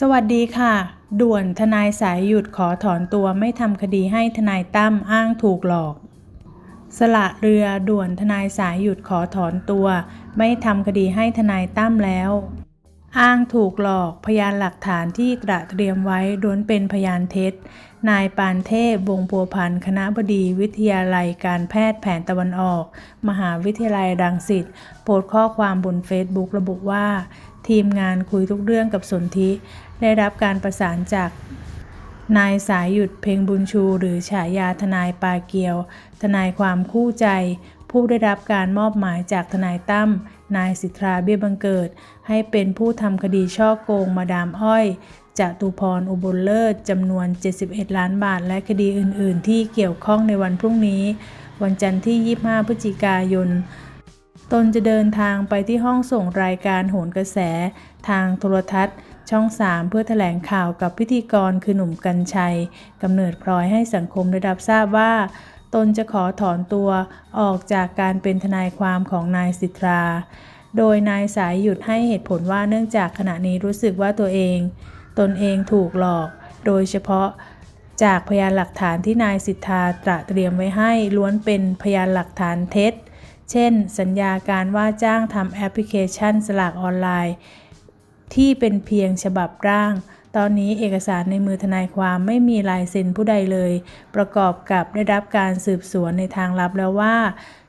สวัสดีค่ะ ด่วนทนายสายหยุดขอถอนตัวไม่ทำคดีให้ทนายตั้มอ้างถูกหลอก สละเรือด่วนทนายสายหยุดขอถอนตัว ไม่ทำคดีให้ทนายตั้มแล้ว อ้างถูกหลอกพยานหลักฐานที่ตระเตรียมไว้ล้วนเป็นพยานเท็จ นายปานเทพวงพัวพันธ์คณะบดีวิทยาลัยการแพทย์แผนตะวันออก มหาวิทยาลัยรังสิตโพสต์ข้อความบนเฟซบุ๊กระบุว่า ทีมงานคุยทุกเรื่องกับสนธิได้รับการประสานจากนายสายหยุดเพ็งบุญชู หรือฉายาทนายปาเกียว ทนายความคู่ใจ ผู้ได้รับการมอบหมายจากทนายตั้ม นายสิทธาเบี้ยบังเกิด ให้เป็นผู้ทำคดีช่อโกงมาดามอ้อยจตุพรอุบลเลิศจำนวน 71 ล้านบาท และคดีอื่น ๆ ที่เกี่ยวข้องในวันพรุ่งนี้ วันจันทร์ที่ 25 พฤศจิกายน ตนจะเดินทางไปที่ห้องส่งรายการโหนกระแส ทางโทรทัศน์ ช่อง 3 เพื่อแถลงข่าวกับพิธีกรคือหนุ่มกัญชัยกำเนิดพลอยให้สังคมได้รับทราบว่า ตนจะขอถอนตัวออกจากการเป็นทนายความของนายสิทธา โดยนายสายหยุดให้เหตุผลว่าเนื่องจากขณะนี้รู้สึกว่าตัวเอง ตนเองถูกหลอก โดยเฉพาะจากพยานหลักฐานที่นายสิทธาตระเตรียมไว้ให้ล้วนเป็นพยานหลักฐานเท็จ เช่น สัญญาการว่าจ้างทำแอปพลิเคชันสลากออนไลน์ ที่เป็นเพียงฉบับร่าง ตอนนี้เอกสารในมือทนายความไม่มีลายเซ็นผู้ใดเลย ประกอบกับได้รับการสืบสวนในทางลับแล้วว่า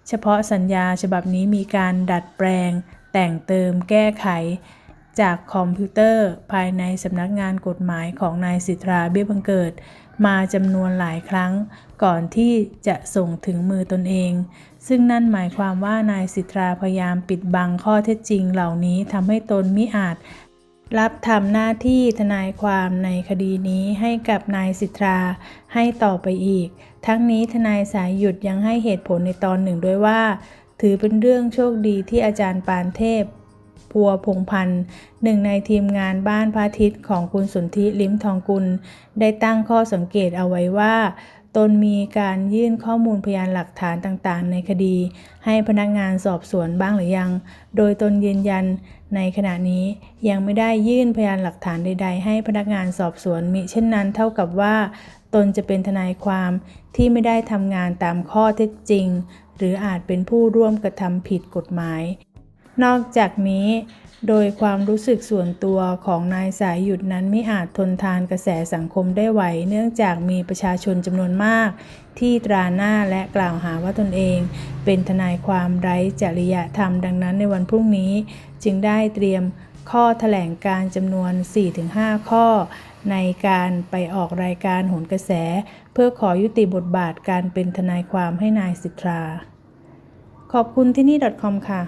เฉพาะสัญญาฉบับนี้มีการดัดแปลง แต่งเติมแก้ไข จากคอมพิวเตอร์ภายในสำนักงานกฎหมายของนายสิทธาเบี้ยบังเกิด มาจำนวนหลายครั้ง ก่อนที่จะส่งถึงมือตนเอง ซึ่งนั่นหมายความว่านายสิทธาพยายามปิดบังข้อเท็จจริงเหล่านี้ทำให้ตนมิอาจ รับทำหน้าที่ทนายความในคดีนี้ให้กับนายสิทธาให้ต่อไปอีก ทั้งนี้ทนายสายหยุดยังให้เหตุผลในตอนหนึ่งด้วยว่า ถือเป็นเรื่องโชคดีที่อาจารย์ปานเทพพัวพงพันธ์หนึ่งในทีมงานบ้านพระอาทิตย์ของคุณสนธิลิ้มทองกุล ได้ตั้งข้อสังเกตเอาไว้ว่า ตนมีการยื่นข้อมูลพยานหลักฐานต่างๆ ในคดี ให้พนักงานสอบสวนบ้างหรือยัง โดยตนยืนยันในขณะนี้ยังไม่ได้ยื่นพยานหลักฐานใด ๆ ให้พนักงานสอบสวนมิเช่นนั้น เท่ากับว่า ตนจะเป็นทนายความที่ไม่ได้ทำงานตามข้อเท็จจริง หรืออาจเป็นผู้ร่วมกระทำผิดกฎหมาย นอกจากนี้ โดยความรู้สึกส่วนตัวของนายสายหยุดนั้นไม่อาจทนทานกระแสสังคมได้ไหว เนื่องจากมีประชาชนจำนวนมาก ที่ตราหน้าและกล่าวหาว่าตนเอง เป็นทนายความไร้จริยธรรมดังนั้นในวันพรุ่งนี้ จึงได้เตรียมข้อแถลงการจำนวน 4-5 ข้อ ในการไปออกรายการโหนกระแส เพื่อขอยุติบทบาทการเป็นทนายความให้นายสิทธา ขอบคุณที่นี่ .com ค่ะ